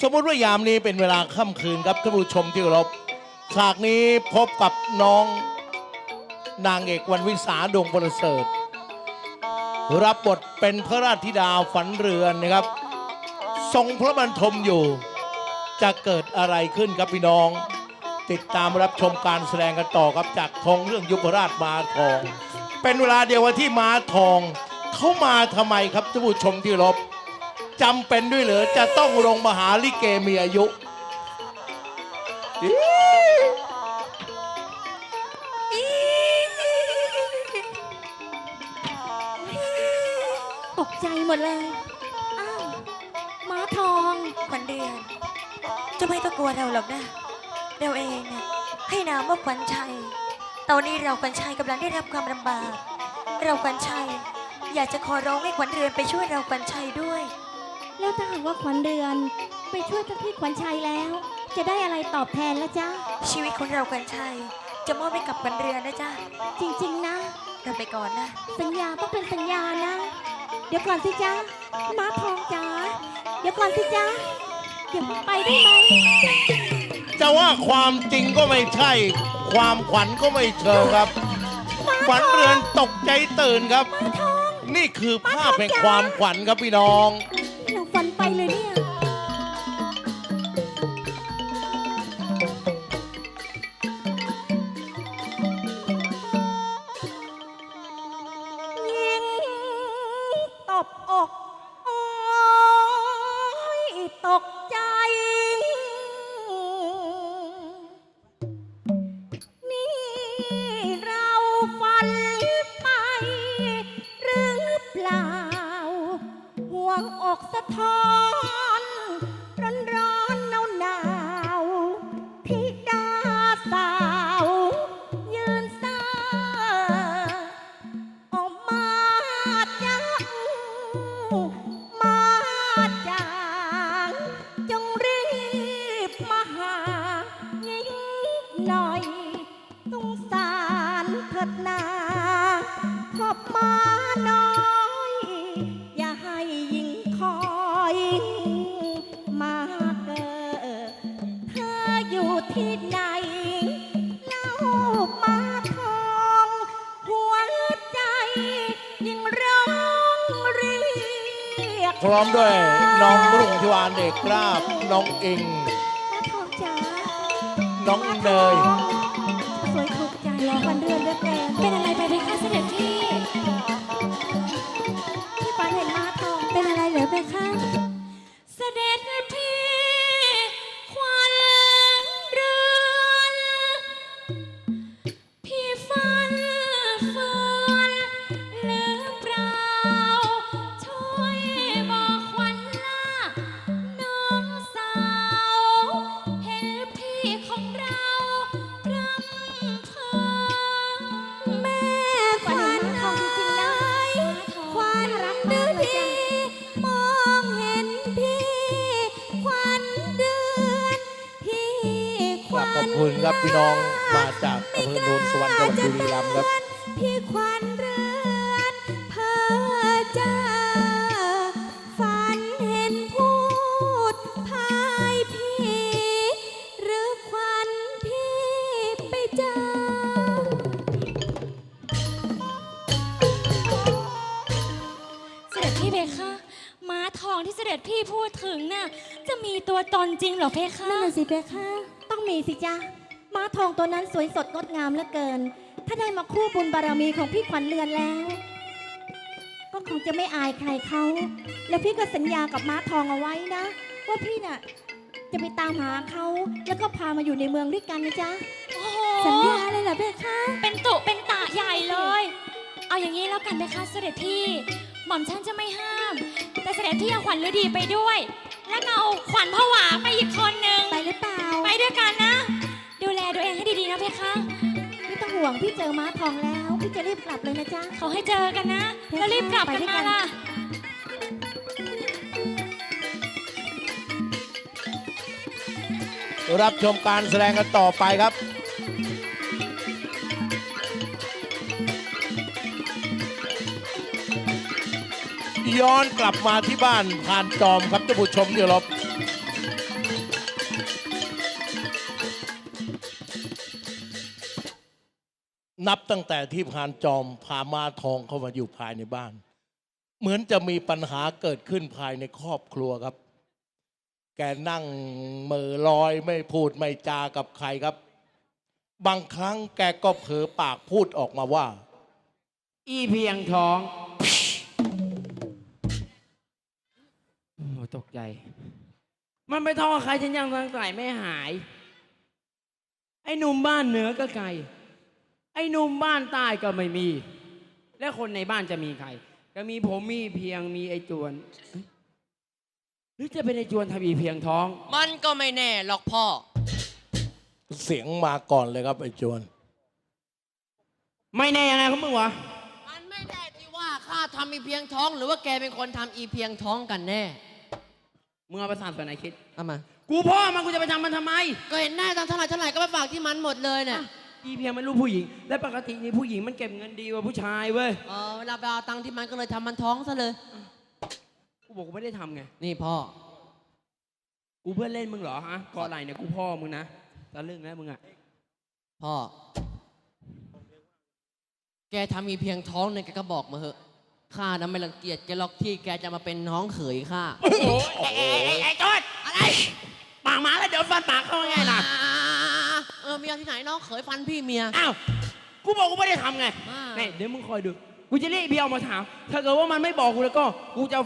สมมติว่ายามนี้เป็นเวลาค่ำคืนครับท่านผู้ชมที่เคารพฉากนี้พบกับน้องนางเอกวันวิสาดวงประเสริฐ รับบทเป็นพระราชธิดาฝันเรือนนะครับ ทรงพระบรรทมอยู่ จะเกิดอะไรขึ้นครับพี่น้อง ติดตามรับชมการแสดงกันต่อครับจากทองเรื่องยุพราชมาทอง เป็นเวลาเดียวกับที่มาทองเขามาทำไมครับท่านผู้ชมที่รบ จำเป็นด้วยเหรือจะต้องลงมหาลิเกมีอายุอี๋ตกใจหมดเลย อ้าว ม้าทอง ขวัญเดือนเจะไม่ต้องกลัวเราหรอกนะ เราเองน่ะให้นามว่าขวัญชัย ตอนนี้เราขวัญชัยกำลังได้รับความลำบาก เราขวัญชัย อยากจะขอร้องให้ขวัญเรือนไปช่วยเราขวัญชัยด้วย แล้วถ้าหากว่าขวัญเดือน ไปช่วยท่านพี่ขวัญชัยแล้ว จะได้อะไรตอบแทนละจ๊ะ ชีวิตของเราขวัญชัย จะมอบให้กับขวัญเรือนนะจ๊ะจริงๆนะ เราไปก่อนนะ สัญญาต้องเป็นสัญญานะ เดี๋ยวก่อนสิจ๊ะม้าทองจ๋าเดี๋ยวก่อนสิจ๊ะเดี๋ยวไปได้ไหมจะว่าความจริงก็ไม่ใช่ ความขวัญก็ไม่เชิงครับ ขวัญเรือนตกใจตื่นครับ ม้าทอง นี่คือภาพแห่งความขวัญครับพี่น้อง น้อย อย่าให้ยิ่งคอยมาเกิดเธออยู่ที่ไหนเล่ามาทองหัวใจยิ่งร้องเรียกพร้อมด้วยน้องรุ่งทิวานเด็กกราบน้องอิง มาทองจ๋าน้องเนย ถึงน่ะจะมีตัวตนจริงเหรอเพคะนั่นน่ะสิเบคะต้องมีสิจ๊ะม้าทองตัวนั้นสวยสดงดงามเหลือเกิน ถ้าได้มาคู่บุญบารมีของพี่ขวัญเรือนแล้ว ก็คงจะไม่อายใครเขา แล้วพี่ก็สัญญากับม้าทองเอาไว้นะ ว่าพี่น่ะจะไปตามหาเขาแล้วก็พามาอยู่ในเมืองด้วยกันนะจ๊ะ โอ้โหสัญญาเลยเหรอเบคะ เป็นตุเป็นตาใหญ่เลย เอาอย่างนี้แล้วกันไหมคะเสด็จพี่ หม่อมฉันจะไม่ห้าม แต่เสด็จพี่เอาขวัญฤดีไปด้วย แล้วก็เอาขวัญผวาไปอีกคนนึงไปหรือเปล่า ไปด้วยกันนะ ดูแลตัวเองให้ดีๆนะเพคะ ไม่ต้องห่วงพี่เจอม้าทองแล้ว พี่จะรีบกลับเลยนะจ๊ะขอให้เจอกันนะ แล้วรีบกลับกันมาล่ะ รับชมการแสดงกันต่อไปครับ ย้อนกลับมาที่บ้านผ่านจอมครับท่านผู้ชมที่รบนับตั้งแต่ที่ผ่านจอมพามาทองเข้ามาอยู่ภายในบ้าน เหมือนจะมีปัญหาเกิดขึ้นภายในครอบครัวครับ แกนั่งมือลอยไม่พูดไม่จากับใครครับ บางครั้งแกก็เผลอปากพูดออกมาว่า อีเพียงทอง ตกใจ มันไปท้องกับใครฉันยังสงสัยไม่หาย ไอ้หนุ่มบ้านเหนือก็ไกล ไอ้หนุ่มบ้านใต้ก็ไม่มี และคนในบ้านจะมีใคร ก็มีผมมีเพียงมีไอ้จวนเอ้ยหรือจะเป็นไอ้จวนทวีเพียงท้อง มันก็ไม่แน่หรอกพ่อ เสียงมาก่อนเลยครับไอ้จวน ไม่แน่ยังไงของมึงวะ มันไม่แน่ที่ว่าข้าทำอีเพียงท้อง หรือว่าแกเป็นคนทำอีเพียงท้องกันแน่ มึงเอาประสาทส่วนไหนคิด เอามา กูพ่อมันกูจะไปทำมันทำไมก็เห็นหน้าตอนเท่าไหร่เท่าไหร่ก็ไปฝากที่มันหมดเลยเนี่ยอีเพียงมันรู้ผู้หญิง และปกตินี่ผู้หญิงมันเก็บเงินดีกว่าผู้ชายเว้ย เออเวลาไปเอาตังค์ที่มันก็เลยทำมันท้องซะเลย กูบอกกูไม่ได้ทำไง นี่พ่อ กูเพื่อนเล่นมึงเหรอฮะก่ออะไรเนี่ยกูพ่อมึงนะตะลึงแล้วมึงอะพ่อ แกทำอีเพียงท้องเนี่ยแกก็บอกมาเหอะ ข้านะไม่รังเกียจแกหรอกที่แกจะมาเป็นน้องเขยข้าไอ้ไอ้ไอ้ไอ้จอดอะไรปากหมาแล้วเดี๋ยวฟันปากเข้าไงล่ะเออเมียที่ไหนน้องเขยฟันพี่เมีย อ้าวกูบอกกูไม่ได้ทำไงอ่านี่เดี๋ยวมึงคอยดูกูจะเรียกไอ้เบียร์มาถามถ้าเกิดว่ามันไม่บอกกูแล้วก็กูจะ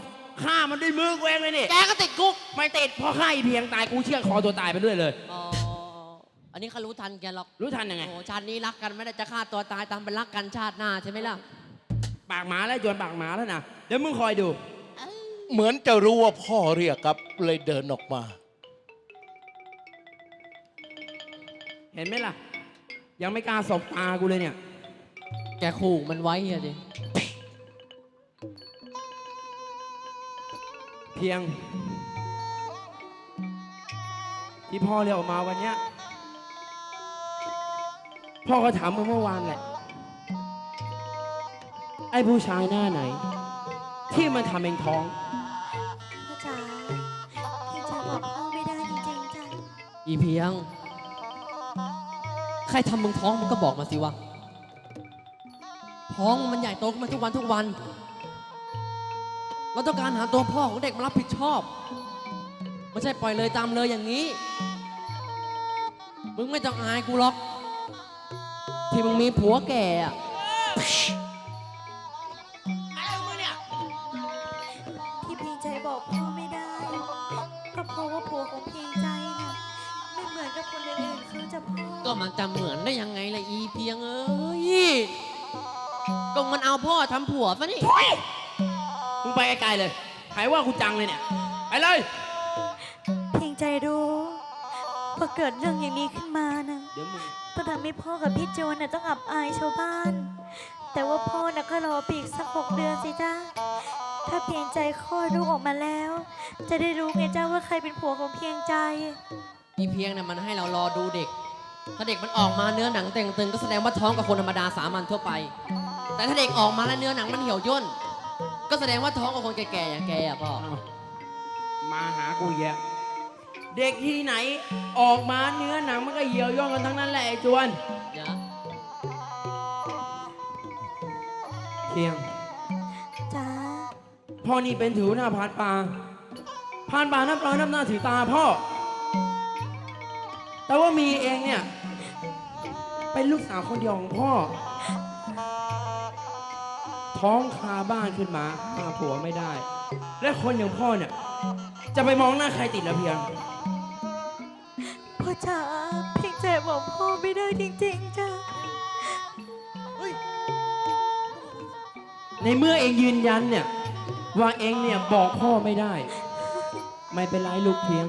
ฆ่ามันด้วยมือกูเองเลยนี่แกก็ติดคุกไม่ติดเพราะฆ่าไอ้เพียงตายกูเชื่อคอตัวตายไปด้วยเลย อ๋ออันนี้เขารู้ทันแกหรอกรู้ทันยังไง โอ้ชาตินี้รักกันไม่ได้จะฆ่าตัวตายตามไปรักกันชาติหน้าใช่ไหมล่ะ ปากหมาแล้วจวนปากหมาแล้วนะเดี๋ยวมึงคอยดู เหมือนจะรู้ว่าพ่อเรียกครับ เลยเดินออกมา เห็นไหมล่ะ ยังไม่กล้าสบตากูเลยเนี่ย แกขู่มันไว้อะดิเพียง ที่พ่อเรียกออกมาวันเนี้ยพ่อก็ถามมาเมื่อวานแหละ ไอ้ผู้ชายหน้าไหน ที่มันทำเองท้อง พ่อจ๋าพี่จะบอกพ่อไม่ได้จริงๆจ้ะอีเพียง ใครทำมึงท้องมึงก็บอกมาสิวะ ท้องมันใหญ่โตขึ้นมาทุกวันทุกวัน เราต้องการหาตัวพ่อของเด็กมารับผิดชอบ ไม่ใช่ปล่อยเลยตามเลยอย่างนี้ มึงไม่ต้องอายกูหรอก ที่มึงมีผัวแก่อะ พ่อทำผัวซะนี่ มึงไปไกลๆเลยหายว่ากูจังเลยเนี่ย ไปเลย เพียงใจรู้พอเกิดเรื่องอย่างนี้ขึ้นมานะเดี๋ยวมึงต้องทำให้พ่อกับพี่โจนน่ะต้องอับอายชาวบ้าน แต่ว่าพ่อน่ะก็รอปีกสักหกเดือนสิจ้าถ้าเพียงใจคลอดลูกออกมาแล้ว จะได้รู้ไงจ้าว่าใครเป็นผัวของเพียงใจ อีเพียงเนี่ยมันให้เรารอดูเด็ก ถ้าเด็กมันออกมาเนื้อหนังแต่งตึงก็แสดงว่าท้องกับคนธรรมดาสามัญทั่วไป แต่ถ้าเด็กออกมาแล้วเนื้อหนังมันเหี่ยวย่นก็แสดงว่าท้องกับคนแก่ๆอย่างแกอะพ่อเอามาหากูอีกแยะเด็กที่ไหนออกมาเนื้อหนังมันก็เหี่ยวย่องกันทั้งนั้นแหละไอ้จวนเดี๋ยวเพียง จ้าพ่อนี่เป็นถือหน้าพานปลาพานปลาน้ำปลาน้ำหน้าถือตาพ่อ แต่ว่ามีเองเนี่ย เป็นลูกสาวคนเดียวของพ่อ ท้องคาบ้านขึ้นมาหาผัวไม่ได้ และคนอย่างพ่อเนี่ย จะไปมองหน้าใครติดละเพียง พ่อจ๋าเพียงใจบอกพ่อไม่ได้จริงๆจ้าในเมื่อเองยืนยันเนี่ย ว่าเองเนี่ยบอกพ่อไม่ได้ ไม่เป็นไรลูกเพียง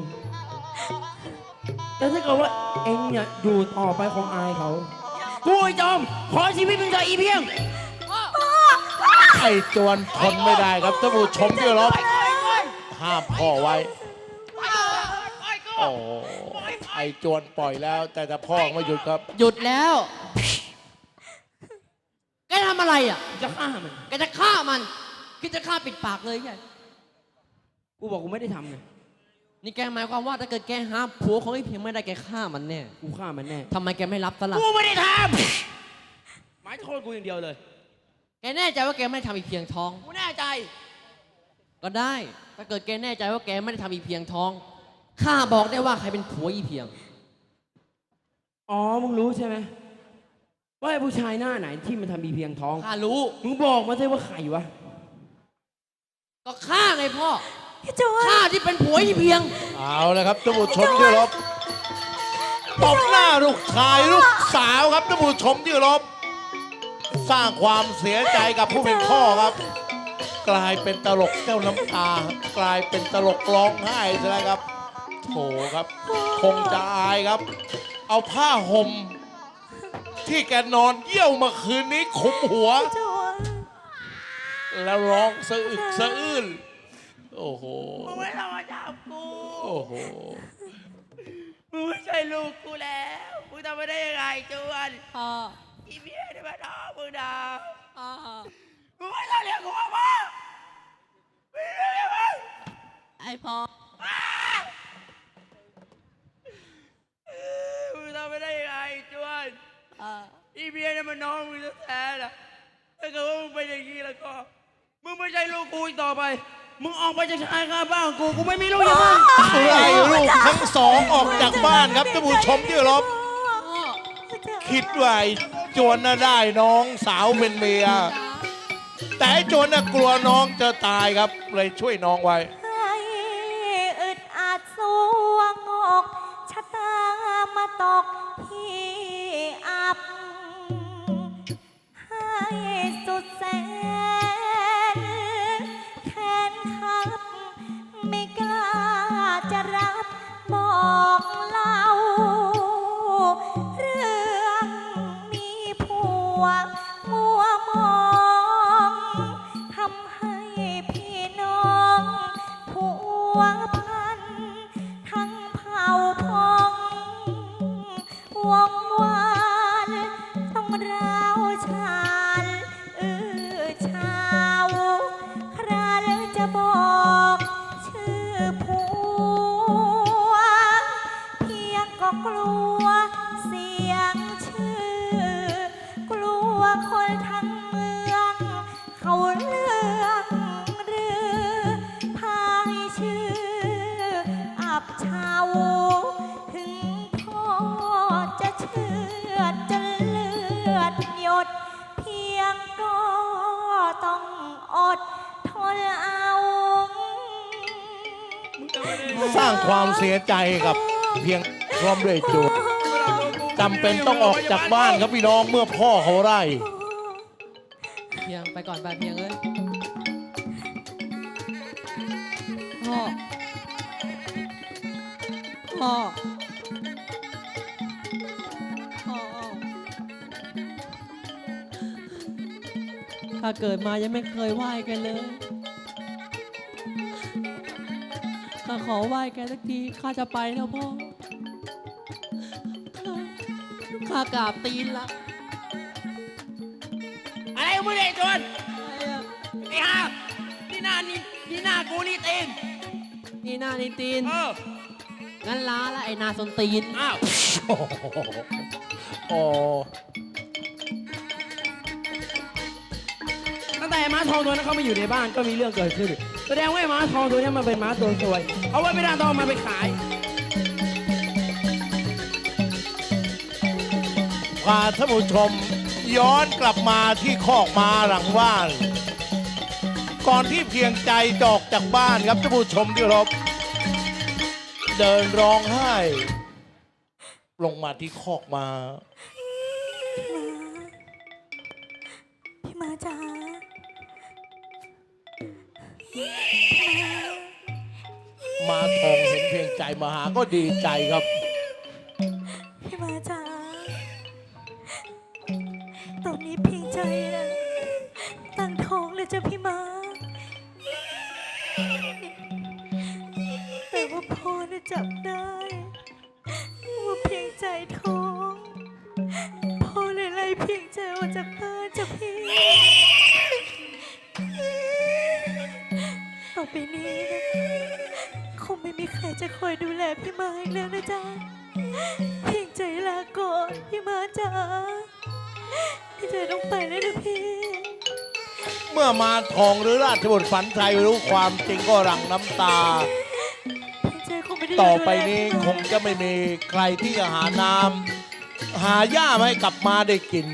แต่ถ้าเกิดว่าเองเนี่ยอยู่ต่อไปของอายเขา กูไอ้จอม ขอชีวิตมึงเถอะอีเพียง ไอ้จวนทนไม่ได้ครับท่านผู้ชมที่เคารพห้ามพ่อไว้ โอ้ไอ้จวนปล่อยแล้ว แต่แต่พ่อไม่หยุดครับ หยุดแล้ว แกทำอะไรอะ จะฆ่ามัน แกจะฆ่ามันคิดจะฆ่าปิดปากเลยใช่กูบอกกูไม่ได้ทำไง นี่แกหมายความว่าถ้าเกิดแกหาผัวของไอ้เพียงไม่ได้แกฆ่ามันแน่กูฆ่ามันแน่ ทำไมแกไม่รับสละกูไม่ได้ทายโทษกูอย่างเดียวเลย แกแน่ใจว่าแกไม่ได้ทำอีเพียงทอง กูแน่ใจ ก็ได้ ถ้าเกิดแกแน่ใจว่าแกไม่ได้ทำอีเพียงทอง ข้าบอกได้ว่าใครเป็นผัวอีเพียง อ๋อ มึงรู้ใช่ไหมว่าไอ้ผู้ชายหน้าไหนที่มันทำมีเพียงท้อง ข้ารู้ มึงบอกมาสิว่าใครวะ ก็ข้าไงพ่อ พี่จวนข้าที่เป็นผัวอีเพียง เอาเลยครับท่านผู้ชมที่เคารพตบหน้าลูกชายลูกสาวครับท่านผู้ชมที่เคารพสร้างความเสียใจกับผู้เป็นพ่อครับ กลายเป็นตลกเจ้าน้ำตากลายเป็นตลกร้องไห้ซะแล้วครับโถครับ คงจะอายครับ เอาผ้าห่มที่แกนอนเยี่ยวเมื่อคืนนี้คลุมหัวจวน แล้วร้องสะอึกสะอื้น โอ้โห มึงไม่ต้องมาจับกู โอ้โห มึงไม่ใช่ลูกกูแล้ว มึงทำไม่ได้ยังไงจวนพ่ออีเมียนี่มาท้องมึงนะพ่อมึงไม่ต้องเรียกกูว่าพ่อมึงไม่ต้องเรียกมึงไอพ่อมึงทำไม่ได้ยังไงจวนอีเมียนี่มันน้องมึงแท้ๆนะถ้าเกิดว่ามึงเป็นอย่างนี้แล้วก็ มึงไม่ใช่ลูกกูอีกต่อไป มึงออกไปจากชายคาบ้านของกู กูไม่มีลูกอย่างมึงไล่ลูกทั้งสองออกจากบ้านครับท่านผู้ชมที่เคารพคิดว่าไอ้โจรน่ะได้น้องสาวเป็นเมีย แต่ไอ้โจรน่ะกลัวน้องจะตายครับเลยช่วยน้องไว้ ไม่กล้าจะรับบอกางความเสียใจกับเพียงพร้อมด้วยโจรจำเป็นต้องออกจากบ้านครับพี่น้องเมื่อพ่อเขาไล่เพียงไปก่อนไปเพียงเอ้ยพ่อพ่อพ่อข้าเกิดมายังไม่เคยไหว้กันเลย ข้าขอไหว้แกสักทีข้าจะไปแล้วพ่อข้ากราบตีนละอะไรของมึงเนี่ยไอ้จวนไอ้ห่านี่หน้านี่นี่หน้ากูนี่ตีนนี่หน้านี่ตีนเอองั้นล้าละไอ้นาสนตีนอ้าวโอ้ตั้งแต่ม้าทองตัวนั้นเขามาอยู่ในบ้านก็มีเรื่องเกิดขึ้น แสดงว่าไอ้ม้าทองตัวนี้มันเป็นม้าตัวสวย เอาไว้ไม่ได้ต้องเอามาไปขาย พาท่านผู้ชม ย้อนกลับมาที่คอกม้าหลังบ้าน ก่อนที่เพียงใจจะออกจากบ้านครับท่านผู้ชมที่เคารพเดินร้องไห้ ลงมาที่คอกมา มาทองเห็นเพียงใจมาหาก็ดีใจครับ พี่มาจ้าตอนนี้เพียงใจนะตั้งท้องเลยจ้ะพี่มา แต่ว่าพ่อน่ะจับได้ว่าเพียงใจท้อง พ่อเลยไล่เพียงใจออกจากบ้านจ้ะพี่ ต่อไปนี้นะคงไม่มีใครจะคอยดูแลพี่มาอีกแล้วนะจ๊ะเพียงใจลาก่อนพี่มาจ๋าพี่ชายต้องไปแล้วนะพี่เมื่อมาทองหรือราชบุตรฝันชัยรู้ความจริงก็หลั่งน้ำตา พี่ชายคงไม่ได้ต่อไปนี้ดูแลคงจะไม่มีใครที่จะหาน้ำหาหญ้ามาให้กลับมาได้กิน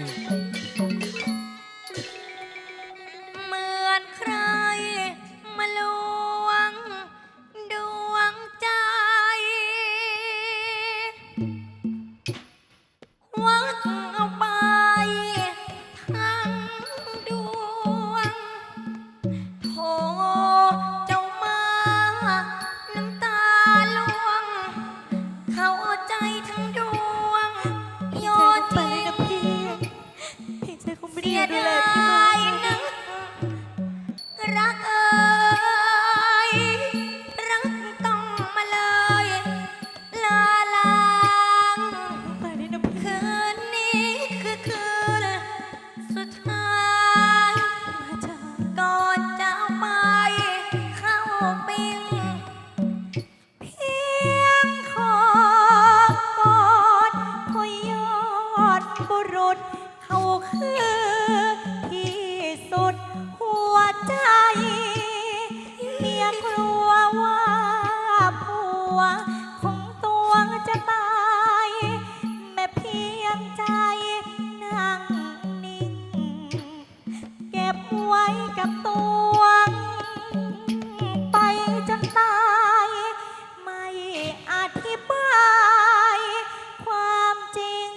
กลัวว่าผัวของตัวจะตาย แม่เพียงใจนั่งนิ่ง เก็บไว้กับตัว ไปจนตาย ไม่อธิบาย ความจริง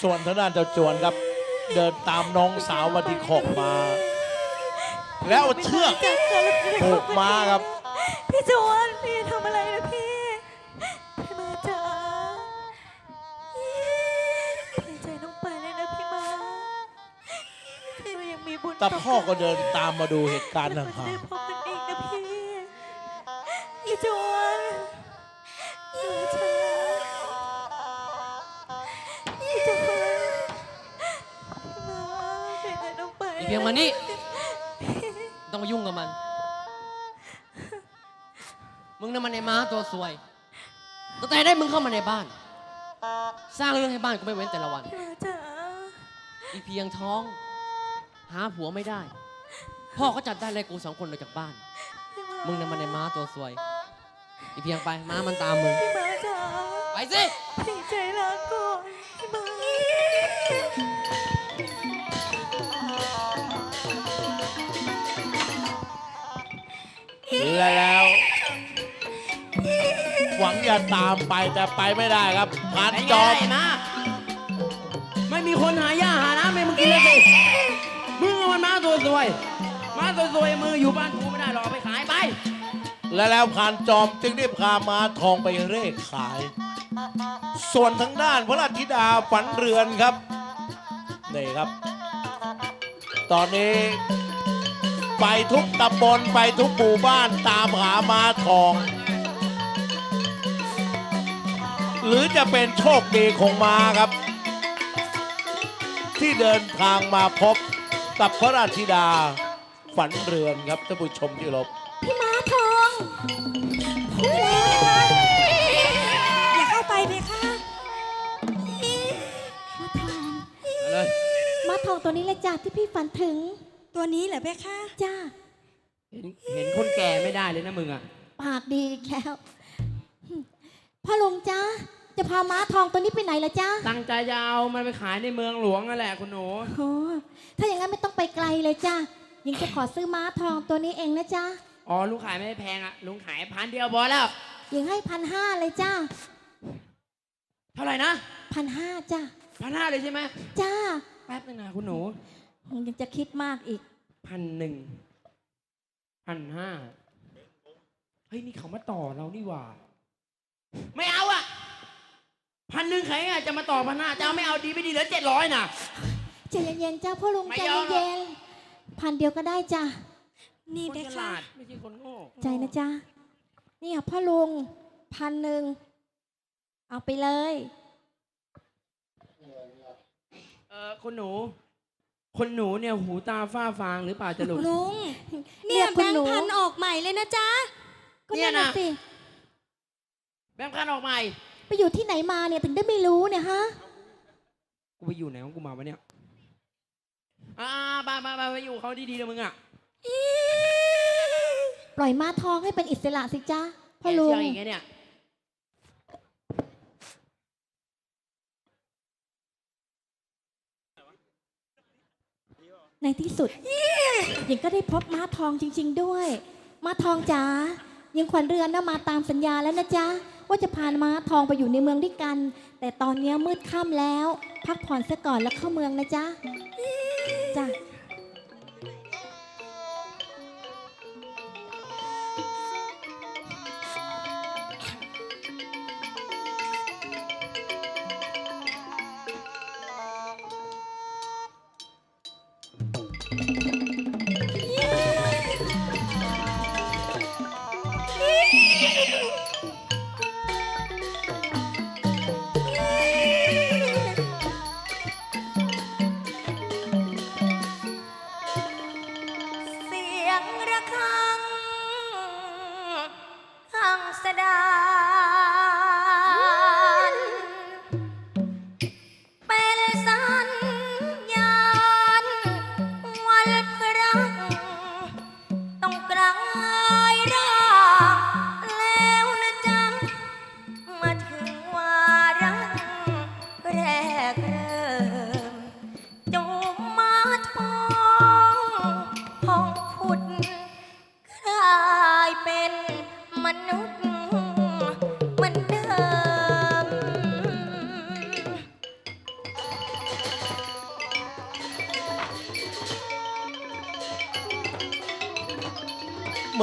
ส่วนทางด้านเจ้าจวนครับ เดินตามน้องสาวมาที่ขอกมา แล้วเอาเชือกผูกม้าครับ พี่จวนพี่ทำอะไรนะพี่ พี่มาจ๋าพี่ใจต้องไปเลยนะพี่มาพี่ยังมีบุญแต่พ่อก็เดินตามมาดูเหตุการณ์ต่อห่างได้พบกันอีกนะพี่พี่จวนพี่มาจ๋าพี่จวนพี่มาพี่ใจต้องไปอีเพียงมานี่ ต้องมายุ่งกับมัน มึงน่ะมันไอ้ม้าตัวสวย ตั้งแต่ได้มึงเข้ามาในบ้าน สร้างเรื่องให้บ้านกูไม่เว้นแต่ละวัน พี่มาจ๋าอีเพียงท้อง หาผัวไม่ได้ พ่อก็จัดได้เลยกูสองคนออกจากบ้าน พี่มามึงน่ะมันไอ้ม้าตัวสวย อีเพียงไปม้ามันตามมึง พี่มาจ๋าไปสิ พี่ใจรักก่ และแล้ว หวังจะตามไปแต่ไปไม่ได้ครับผ่านไอ้จจออมมนะไม่มีคนหาหญ้าหาน้ำให้มึงกินเลยสิมึงเอามันมาตัวสวยมาตัวสวยมืออยู่บ้านกูไม่ได้หรอกเอาไปขายไป และแล้วผ่านจอมจึงได้พาม้าทองไปเร่ขาย ส่วนทางด้านพระราชธิดาฝันเรือนครับนี่ครับ ตอนนี้ ไปทุกตำบลไปทุกหมู่บ้านตามหาม้าทอง หรือจะเป็นโชคดีของม้าครับ ที่เดินทางมาพบกับพระราชธิดาฝันเรือนครับท่านผู้ชมที่เคารบพี่ม้าทองพี่ม้าทองอย่าเข้าไปเลยค่ะม้าทองเลยม้าทองตัวนี้แหละจ้าที่พี่ฝันถึง ตัวนี้เหรอเพคะ จ้า เห็นเห็นคนแก่ไม่ได้เลยนะมึงอะ ปากดีอีกแล้วพ่อลุงจ้าจะพาม้าทองตัวนี้ไปไหนล่ะจ้าตั้งใจจะเอามันไปขายในเมืองหลวงนั่นแหละคุณหนู โอ้ถ้าอย่างนั้นไม่ต้องไปไกลเลยจ้ายิงจะขอซื้อม้าทองตัวนี้เองนะจ้าอ๋อลุงขายไม่แพงอะลุงขายพันเดียวพอแล้วยิงให้พันห้าเลยจ้า เท่าไหร่นะพันห้าจ้าพันห้าเลยใช่ไหมจ้า แป๊บนึงนะคุณหนู ยังจะคิดมากอีก พันหนึ่งพันห้าเฮ้ยนี่เขามาต่อเรานี่หว่า ไม่เอาอะพันหนึ่งใครอะจะมาต่อพันห้าจะเอาไม่เอาดีไม่ดีเหลือเจ็ดร้อยน่ะ ใจเย็นๆจ้าพ่อลุงไม่ใจยอมหรอก เย็นๆพันเดียวก็ได้จ้านี่คนเด็ฉค่ะลาดไม่ใช่คนโง่ใจนะจ้านี่ค่ะพ่อลุงพันหนึ่งเอาไปเลย เออคนหนู คนหนูเนี่ยหูตาฝ้าฟางหรือเปล่าจะลูกลุง เนี่ยคุแบณงหนูค์พันออกใหม่เลยนะจ๊ะก็เนี่ยนั่นน่ะน่ะสิแบงค์พันออกใหม่ ไปอยู่ที่ไหนมาเนี่ยถึงได้ไม่รู้เนี่ยฮะกูไปอยู่ไหนของกูมาวะเนี่ยอ่าไปไปไปไปอยู่เขาดีๆเลยมึงอะปล่อยม้าทองให้เป็นอิสระสิจ้าพ่อลุแกงเชื่ออีกไงเนี่ย ในที่สุดหญิงก็ได้พบม้าทองจริง ๆ ด้วย ม้าทองจ๋าหญิงขวัญเรือนนะมาตามสัญญาแล้วนะจ๊ะ ว่าจะพาม้าทองไปอยู่ในเมืองด้วยกัน แต่ตอนนี้มืดค่ำแล้ว พักผ่อนซะก่อนแล้วเข้าเมืองนะจ๊ะจ้ะ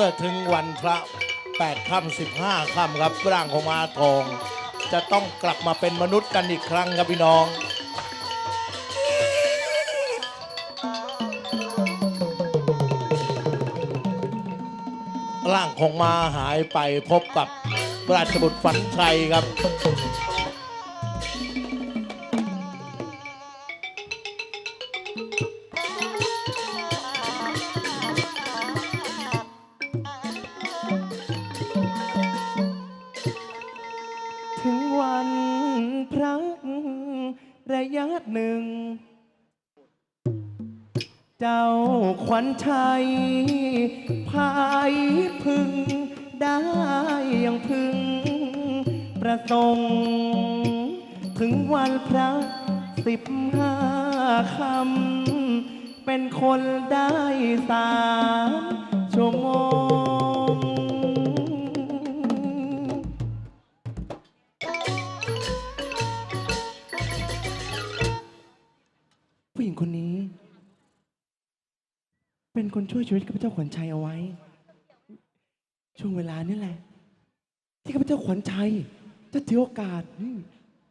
มื่อถึงวันพระแปดค่ำสิบห้าค่ำครับร่างของมาทอง จะต้องกลับมาเป็นมนุษย์กันอีกครั้งครับพี่น้องร่างของมาหายไปพบกับราชบุตรฝันชัยครับ เจ้าขวัญชัยพายพึงได้อย่างพึง ประสงค์ถึงวันพระสิบห้าคำ เป็นคนได้สามชั่วโมง เป็นคนช่วยชีวิตข้าพเจ้าขวัญชัยเอาไว้ ช่วงเวลานี่แหละ ที่ข้าพเจ้าขวัญชัย จะถือโอกาสนี่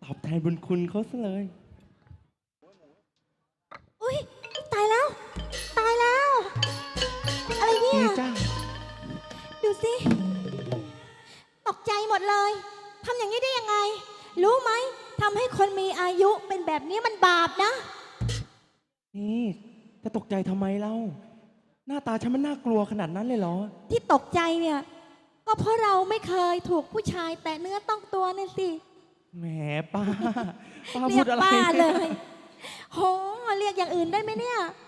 ตอบแทนบุญคุณเขาซะเลย อุ้ยตายแล้ว ตายแล้ว อะไรเนี่ดียจ้าดูสิ ตกใจหมดเลย ทำอย่างนี้ได้ยังไง รู้ไหม ทำให้คนมีอายุเป็นแบบนี้มันบาปนะ นี่ จะตกใจทำไมเล่า หน้าตาฉันมันน่ากลัวขนาดนั้นเลยเหรอ ที่ตกใจเนี่ย ก็เพราะเราไม่เคยถูกผู้ชายแตะเนื้อต้องตัวนั่นสิแหมป้า ป้าเรีพูยดกอะไรป้านี่เลยโหเรียกอย่างอื่นได้ไหมเนี่ยโ